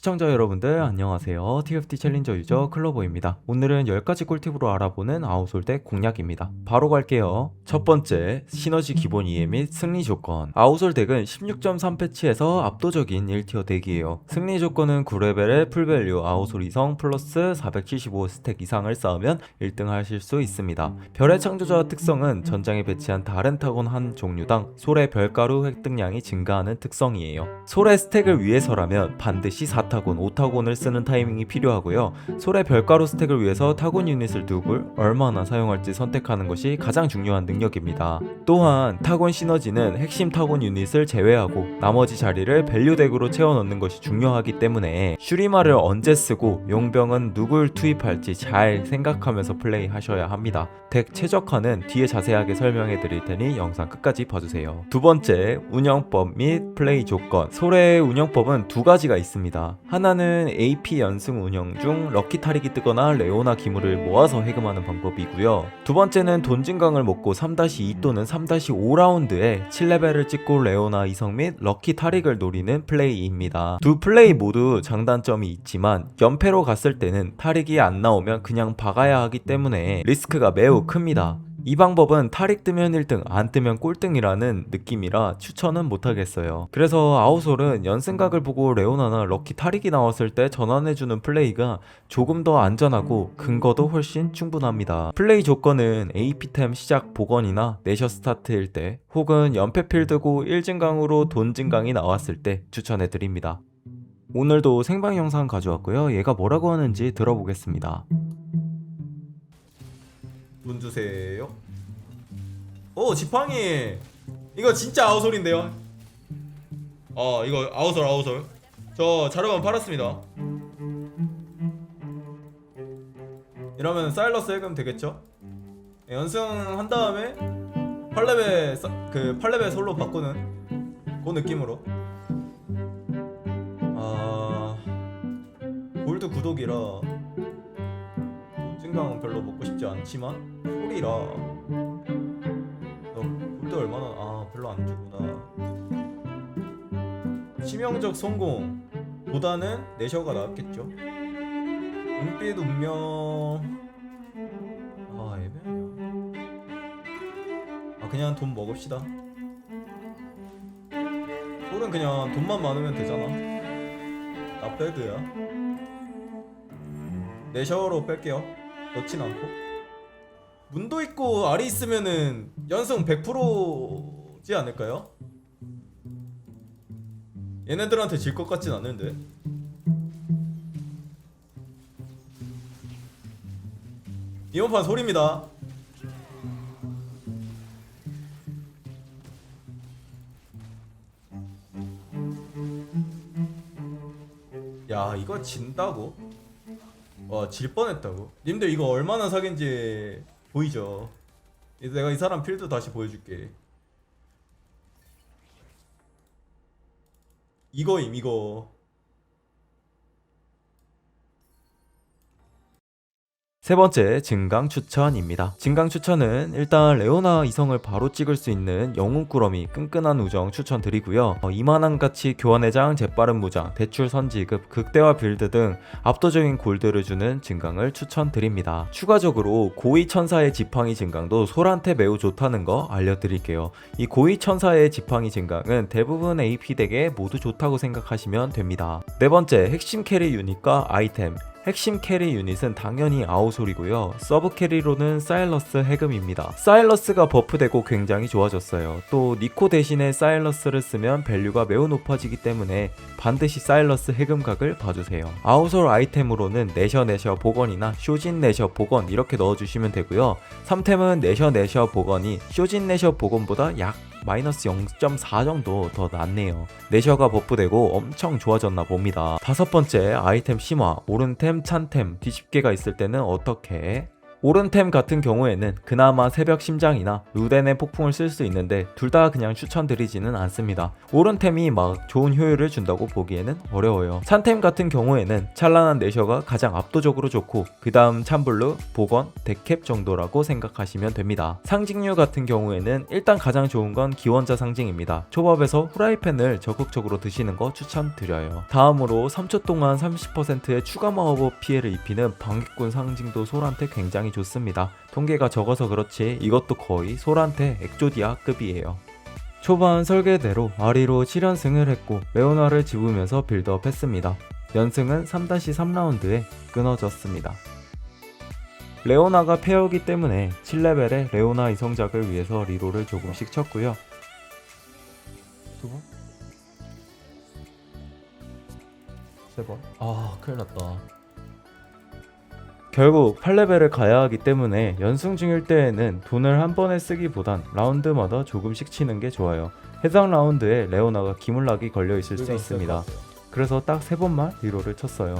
시청자 여러분들 안녕하세요. TFT 챌린저 유저 클로버입니다. 오늘은 10가지 꿀팁으로 알아보는 아웃솔 덱 공략입니다. 바로 갈게요. 첫 번째, 시너지 기본 이해 및 승리 조건. 아웃솔 덱은 16.3 패치에서 압도적인 1티어 덱이에요. 승리 조건은 9레벨의 풀밸류 아웃솔 이성 플러스 475 스택 이상을 쌓으면 1등 하실 수 있습니다. 별의 창조자 특성은 전장에 배치한 다른 타곤 한 종류당 솔의 별가루 획득량이 증가하는 특성이에요. 솔의 스택을 위해서라면 반드시 4 타곤, 5타곤을 쓰는 타이밍이 필요하고요. 솔의 별가루 스택을 위해서 타곤 유닛을 두고 얼마나 사용할지 선택하는 것이 가장 중요한 능력입니다. 또한 타곤 시너지는 핵심 타곤 유닛을 제외하고 나머지 자리를 밸류 덱으로 채워 넣는 것이 중요하기 때문에 슈리마를 언제 쓰고 용병은 누굴 투입할지 잘 생각하면서 플레이하셔야 합니다. 덱 최적화는 뒤에 자세하게 설명해 드릴 테니 영상 끝까지 봐주세요. 두 번째, 운영법 및 플레이 조건. 솔의 운영법은 두 가지가 있습니다. 하나는 AP 연승 운영 중 럭키 타릭이 뜨거나 레오나 기물을 모아서 해금하는 방법이고요. 두 번째는 돈 증강을 먹고 3-2 또는 3-5라운드에 7레벨을 찍고 레오나 이성 및 럭키 타릭을 노리는 플레이입니다. 두 플레이 모두 장단점이 있지만 연패로 갔을 때는 타릭이 안 나오면 그냥 박아야 하기 때문에 리스크가 매우 큽니다. 이 방법은 타릭 뜨면 1등, 안 뜨면 꼴등이라는 느낌이라 추천은 못하겠어요. 그래서 아웃솔은 연승각을 보고 레오나나 럭키 타릭이 나왔을 때 전환해주는 플레이가 조금 더 안전하고 근거도 훨씬 충분합니다. 플레이 조건은 AP템 시작 복원이나 내셔 스타트일 때 혹은 연패 필드고 1증강으로 돈 증강이 나왔을 때 추천해드립니다. 오늘도 생방 영상 가져왔고요. 얘가 뭐라고 하는지 들어보겠습니다. 문 주세요. 오 지팡이. 이거 진짜 아우솔인데요. 어 이거 아우솔 아우솔. 저 자료만 팔았습니다. 이러면 사일러스 해금 되겠죠? 예, 연승한 다음에 8레벨 사- 그 8레벨 솔로 바꾸는 그 느낌으로. 아 골드 구독이라 진강은 별로 먹고 싶지 않지만 소리라. 너 골드 얼마나 아 별로 안 주구나. 치명적 성공보다는 내셔가 낫겠죠. 은빛 운명. 아 애매하냐 아 그냥 돈 먹읍시다. 솔은 그냥 돈만 많으면 되잖아. 나 배드야. 내셔로 뺄게요 넣진 않고 문도 있고 알이 있으면은 연승 100%지 않을까요? 얘네들한테 질 것 같진 않은데 이번 판 소리입니다 야 이거 진다고? 와, 질 뻔했다고. 님들 이거 얼마나 사기인지 보이죠? 이제 내가 이 사람 필드 다시 보여줄게. 이거임 이거. 세 번째 증강 추천입니다. 증강 추천은 일단 레오나 이성을 바로 찍을 수 있는 영웅 꾸러미 끈끈한 우정 추천드리고요. 어, 이만한 가치 교환회장 재빠른 무장 대출 선지급 극대화 빌드 등 압도적인 골드를 주는 증강을 추천드립니다. 추가적으로 고위 천사의 지팡이 증강도 솔한테 매우 좋다는 거 알려드릴게요. 이 고위 천사의 지팡이 증강은 대부분 AP 덱에 모두 좋다고 생각하시면 됩니다. 네 번째 핵심 캐리 유닛과 아이템 핵심 캐리 유닛은 당연히 아우솔이고요. 서브 캐리로는 사일러스 해금입니다. 사일러스가 버프되고 굉장히 좋아졌어요. 또 니코 대신에 사일러스를 쓰면 밸류가 매우 높아지기 때문에 반드시 사일러스 해금각을 봐주세요. 아우솔 아이템으로는 내셔 내셔 복원이나 쇼진 내셔 복원 이렇게 넣어주시면 되고요. 3템은 내셔 내셔 복원이 쇼진 내셔 복원보다 약 마이너스 0.4 정도 더 낫네요. 내셔가 버프되고 엄청 좋아졌나 봅니다. 다섯 번째 아이템 심화, 오른템, 찬템, 뒤집개가 있을 때는 어떻게? 오른템 같은 경우에는 그나마 새벽 심장이나 루덴의 폭풍을 쓸 수 있는데 둘 다 그냥 추천드리지는 않습니다. 오른템이 막 좋은 효율을 준다고 보기에는 어려워요. 찬템 같은 경우에는 찬란한 내셔가 가장 압도적으로 좋고 그 다음 찬블루, 보건, 데캡 정도라고 생각하시면 됩니다. 상징류 같은 경우에는 일단 가장 좋은 건 기원자 상징입니다. 초밥에서 후라이팬을 적극적으로 드시는 거 추천드려요. 다음으로 3초 동안 30%의 추가 마법 피해를 입히는 방해꾼 상징도 솔한테 굉장히 좋습니다. 통계가 적어서 그렇지 이것도 거의 솔한테 엑조디아급이에요. 초반 설계대로 아리로 7연승을 했고 레오나를 집으면서 빌드업 했습니다. 연승은 3-3라운드에 끊어졌습니다. 레오나가 페어기 때문에 7레벨의 레오나 이성작을 위해서 리로를 조금씩 쳤고요. 두 번? 세 번? 아, 큰일 났다. 결국 8레벨을 가야 하기 때문에 연승 중일 때에는 돈을 한 번에 쓰기보단 라운드마다 조금씩 치는 게 좋아요. 해당 라운드에 레오나가 기물락이 걸려 있을 수 있습니다. 그래서 딱 세 번만 리로를 쳤어요.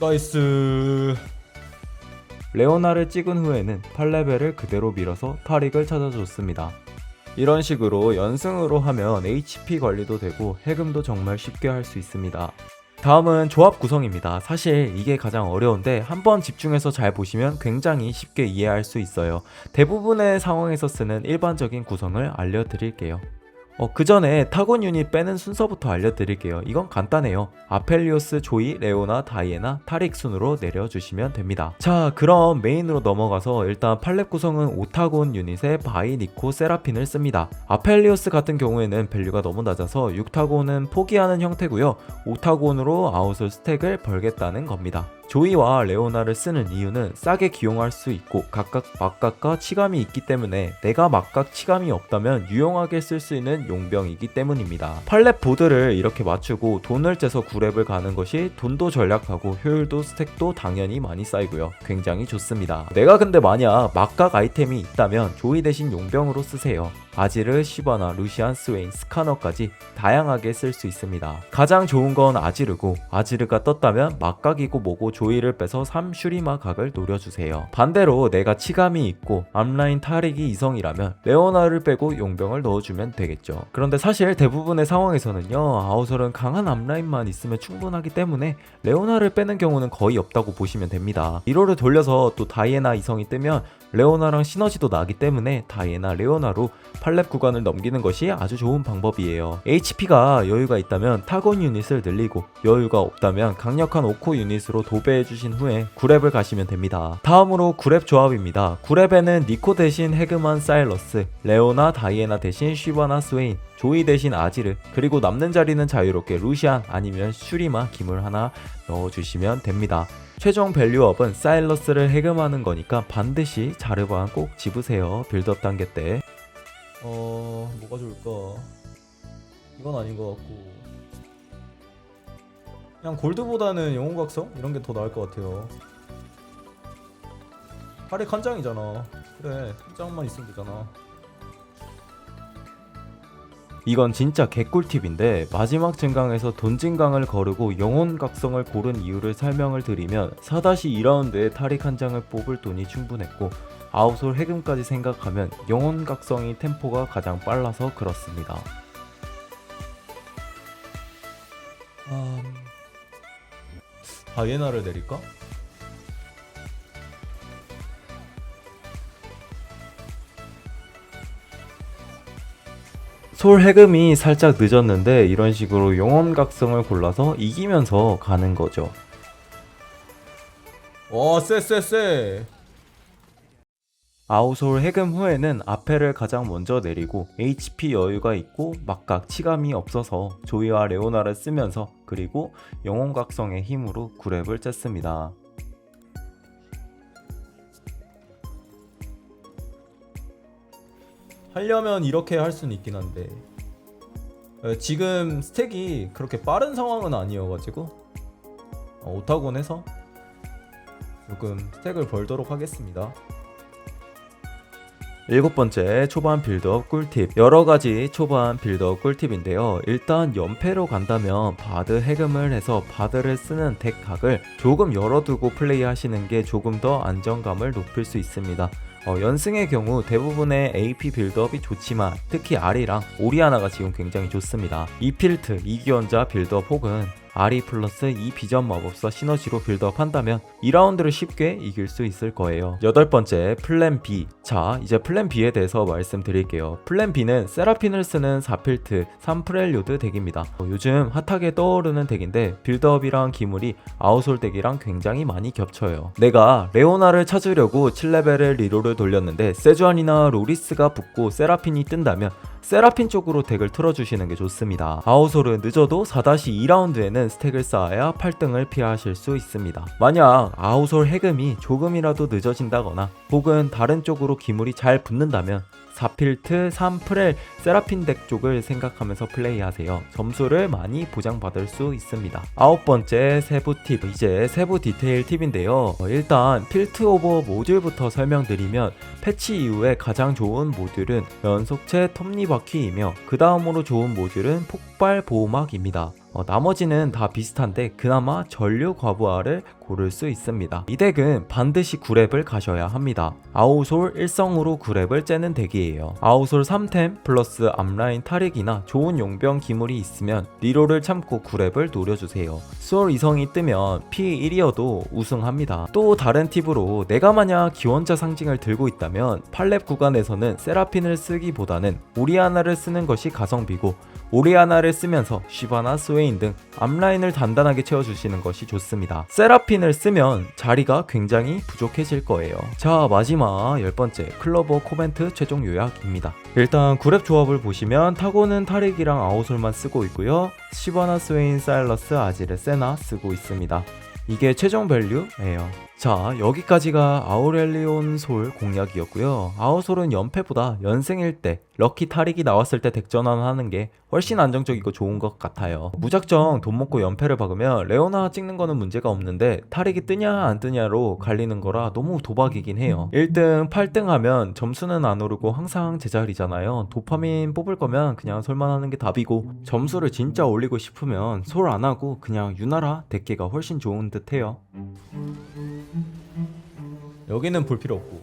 나이스. 레오나를 찍은 후에는 8레벨을 그대로 밀어서 타릭을 찾아줬습니다. 이런 식으로 연승으로 하면 HP 관리도 되고 해금도 정말 쉽게 할 수 있습니다. 다음은 조합 구성입니다. 사실 이게 가장 어려운데 한번 집중해서 잘 보시면 굉장히 쉽게 이해할 수 있어요. 대부분의 상황에서 쓰는 일반적인 구성을 알려드릴게요. 어, 그 전에 타곤 유닛 빼는 순서부터 알려드릴게요. 이건 간단해요. 아펠리오스, 조이, 레오나, 다이애나, 타릭 순으로 내려주시면 됩니다. 자, 그럼 메인으로 넘어가서 일단 팔렙 구성은 오타곤 유닛에 바이, 니코, 세라핀을 씁니다. 아펠리오스 같은 경우에는 밸류가 너무 낮아서 6타곤은 포기하는 형태고요. 5타곤으로 아웃을 스택을 벌겠다는 겁니다. 조이와 레오나를 쓰는 이유는 싸게 기용할 수 있고 각각 막각과 치감이 있기 때문에 내가 막각 치감이 없다면 유용하게 쓸 수 있는 용병이기 때문입니다. 팔렙 보드를 이렇게 맞추고 돈을 째서 9렙을 가는 것이 돈도 절약하고 효율도 스택도 당연히 많이 쌓이고요. 굉장히 좋습니다. 내가 근데 만약 막각 아이템이 있다면 조이 대신 용병으로 쓰세요. 아지르, 시바나, 루시안, 스웨인, 스카너까지 다양하게 쓸 수 있습니다. 가장 좋은 건 아지르고 아지르가 떴다면 막각이고 뭐고 조이를 빼서 3 슈리마 각을 노려주세요. 반대로 내가 치감이 있고 앞라인 타릭이 이성이라면 레오나를 빼고 용병을 넣어주면 되겠죠. 그런데 사실 대부분의 상황에서는요 아우솔은 강한 앞라인만 있으면 충분하기 때문에 레오나를 빼는 경우는 거의 없다고 보시면 됩니다. 1호를 돌려서 또 다이애나 이성이 뜨면 레오나랑 시너지도 나기 때문에 다이애나 레오나로 8렙 구간을 넘기는 것이 아주 좋은 방법이에요. HP가 여유가 있다면 타곤 유닛을 늘리고 여유가 없다면 강력한 오코 유닛으로 도배해 주신 후에 9렙을 가시면 됩니다. 다음으로 9렙 조합입니다. 9렙에는 니코 대신 헤그만 사일러스, 레오나 다이애나 대신 쉬바나 스웨인, 조이 대신 아지르, 그리고 남는 자리는 자유롭게 루시안 아니면 슈리마 김을 하나 넣어주시면 됩니다. 최종 밸류업은 사일러스를 해금하는 거니까 반드시 자르반 꼭 집으세요. 빌드업 단계 때. 어, 뭐가 좋을까? 이건 아닌 것 같고. 그냥 골드보다는 영웅각성 이런 게 더 나을 것 같아요. 팔이 한 장이잖아. 그래, 한 장만 있으면 되잖아. 이건 진짜 개꿀팁인데 마지막 증강에서 돈 증강을 거르고 영혼 각성을 고른 이유를 설명을 드리면 4-2라운드에 타릭 한 장을 뽑을 돈이 충분했고 아웃솔 해금까지 생각하면 영혼 각성이 템포가 가장 빨라서 그렇습니다. 음... 다이애나를 내릴까? 솔 해금이 살짝 늦었는데 이런 식으로 영혼 각성을 골라서 이기면서 가는 거죠. 와, 쎄쎄쎄. 아우솔 해금 후에는 아페를 가장 먼저 내리고 HP 여유가 있고 막각 치감이 없어서 조이와 레오나를 쓰면서 그리고 영혼 각성의 힘으로 9렙을 쨌습니다. 하려면 이렇게 할 수는 있긴 한데 어, 지금 스택이 그렇게 빠른 상황은 아니어가지고 어, 오타곤 해서 조금 스택을 벌도록 하겠습니다. 일곱 번째 초반 빌드업 꿀팁. 여러 가지 초반 빌드업 꿀팁인데요. 일단 연패로 간다면 바드 해금을 해서 바드를 쓰는 덱 각을 조금 열어두고 플레이하시는 게 조금 더 안정감을 높일 수 있습니다. 어, 연승의 경우 대부분의 AP 빌드업이 좋지만 특히 아리랑 오리아나가 지금 굉장히 좋습니다. 이필트 이기원자 빌드업 혹은 아리 플러스 이 비전 마법사 시너지로 빌드업 한다면 2라운드를 쉽게 이길 수 있을 거예요. 여덟 번째 플랜 B. 자, 이제 플랜 B에 대해서 말씀드릴게요. 플랜 B는 세라핀을 쓰는 4필트 3프렐류드 덱입니다. 어, 요즘 핫하게 떠오르는 덱인데 빌드업이랑 기물이 아웃솔 덱이랑 굉장히 많이 겹쳐요. 내가 레오나를 찾으려고 7레벨을 리로를 돌렸는데 세주안이나 로리스가 붙고 세라핀이 뜬다면 세라핀 쪽으로 덱을 틀어주시는 게 좋습니다. 아우솔은 늦어도 4-2라운드에는 스택을 쌓아야 8등을 피하실 수 있습니다. 만약 아우솔 해금이 조금이라도 늦어진다거나 혹은 다른 쪽으로 기물이 잘 붙는다면 4필트 3프렐 세라핀 덱 쪽을 생각하면서 플레이하세요. 점수를 많이 보장받을 수 있습니다. 아홉 번째 세부 팁, 이제 세부 디테일 팁인데요. 어, 일단 필트 오버 모듈부터 설명드리면 패치 이후에 가장 좋은 모듈은 연속체 톱니바퀴이며 그 다음으로 좋은 모듈은 폭발 보호막입니다. 어, 나머지는 다 비슷한데 그나마 전류 과부하를 고를 수 있습니다. 이 덱은 반드시 9랩을 가셔야 합니다. 아우솔 1성으로 9랩을 째는 덱이에요. 아우솔 3템 플러스 앞라인 탈익이나 좋은 용병 기물이 있으면 리로를 참고 9랩을 노려주세요. 수월 2성이 뜨면 P1이어도 우승합니다. 또 다른 팁으로 내가 만약 기원자 상징을 들고 있다면 8랩 구간에서는 세라핀을 쓰기보다는 오리아나를 쓰는 것이 가성비고 오리아나를 쓰면서 시바나 스웨인 등 앞라인을 단단하게 채워주시는 것이 좋습니다. 세라핀을 쓰면 자리가 굉장히 부족해질 거예요. 자 마지막 열 번째 클로버 코멘트 최종 요약입니다. 일단 구랩 조합을 보시면 타고는 타릭이랑 아우솔만 쓰고 있고요. 시바나 스웨인 사일러스 아지르 세나 쓰고 있습니다. 이게 최종 밸류예요. 자, 여기까지가 아우렐리온 솔 공략이었고요. 아우솔은 연패보다 연승일 때, 럭키 타릭이 나왔을 때 덱전환하는 게 훨씬 안정적이고 좋은 것 같아요. 무작정 돈 먹고 연패를 박으면 레오나 찍는 거는 문제가 없는데 타릭이 뜨냐 안 뜨냐로 갈리는 거라 너무 도박이긴 해요. 1등, 8등 하면 점수는 안 오르고 항상 제자리잖아요. 도파민 뽑을 거면 그냥 솔만 하는 게 답이고 점수를 진짜 올리고 싶으면 솔 안 하고 그냥 유나라 덱계가 훨씬 좋은 듯 해요. 여기는 볼 필요 없고.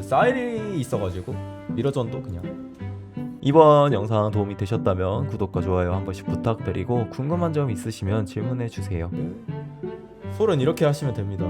사일이 있어가지고 미러전도 그냥. 이번 영상 도움이 되셨다면 구독과 좋아요 한 번씩 부탁드리고 궁금한 점 있으시면 질문해 주세요. 솔은 이렇게 하시면 됩니다